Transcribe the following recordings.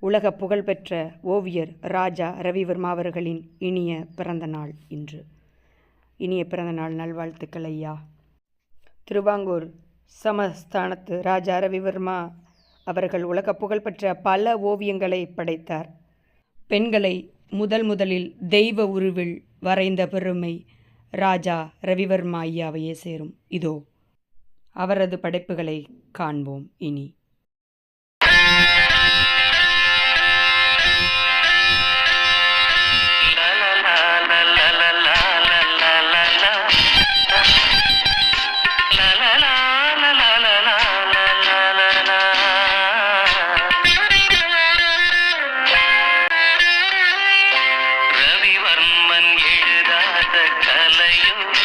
உலக புகழ்பெற்ற ஓவியர் ராஜா ரவிவர்மா அவர்களின் இனிய பிறந்த நாள் இன்று. இனிய பிறந்த நாள் நல்வாழ்த்துக்கள் ஐயா. திருவாங்கூர் சமஸ்தானத்து ராஜா ரவிவர்மா அவர்கள் உலக புகழ்பெற்ற பல ஓவியங்களை படைத்தார். பெண்களை முதல் முதலில் தெய்வ உருவில் வரைந்த பெருமை ராஜா ரவிவர்மா ஐயாவையே சேரும். இதோ அவரது படைப்புகளை காண்போம் இனி. அலையும்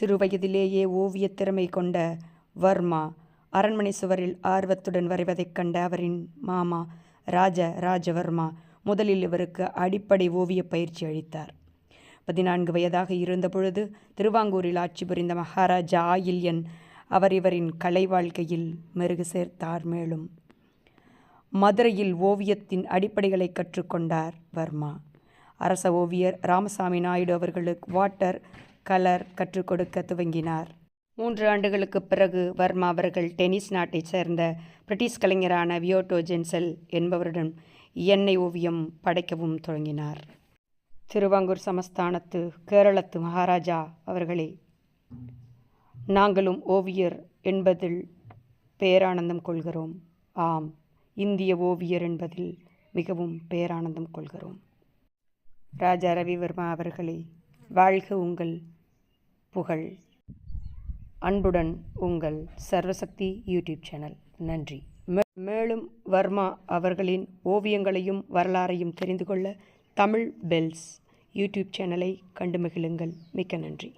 சிறுவயதிலேயே ஓவியத் திறமை கொண்ட வர்மா அரண்மனை சுவரில் ஆர்வத்துடன் வரைவதைக் கண்ட அவரின் மாமா ராஜ ராஜவர்மா முதலில் இவருக்கு அடிப்படை ஓவியப் பயிற்சி அளித்தார். பதினான்கு வயதாக இருந்தபொழுது திருவாங்கூரில் ஆட்சி புரிந்த மகாராஜா ஆயில்யன் அவர் இவரின் கலை வாழ்க்கையில் மெருகு சேர்த்தார் மேலும். மதுரையில் ஓவியத்தின் அடிப்படைகளை கற்றுக்கொண்டார் வர்மா. அரச ஓவியர் ராமசாமி நாயுடு அவர்களுக்கு வாட்டர் கலர் கற்றுக் கொடுக்க துவங்கினார். மூன்று ஆண்டுகளுக்குப் பிறகு வர்மா அவர்கள் டென்னிஸ் நாட்டைச் சேர்ந்த பிரிட்டிஷ் கலைஞரான வியோட்டோ ஜென்சல் என்பவருடன் எண்ணெய் ஓவியம் படைக்கவும் தொடங்கினார். திருவாங்கூர் சமஸ்தானத்து கேரளத்து மகாராஜா அவர்களே நாங்களும் ஓவியர் என்பதில் பேரானந்தம் கொள்கிறோம். ஆம் இந்திய ஓவியர் என்பதில் மிகவும் பேரானந்தம் கொள்கிறோம். ராஜா ரவிவர்மா அவர்களே வாழ்க உங்கள் புகழ். அன்புடன் உங்கள் சர்வசக்தி யூடியூப் சேனல். நன்றி. மேலும் வர்மா அவர்களின் ஓவியங்களையும் வரலாறையும் தெரிந்து கொள்ள தமிழ் பெல்ஸ் யூடியூப் சேனலை கண்டு மகிழுங்கள். மிக்க நன்றி.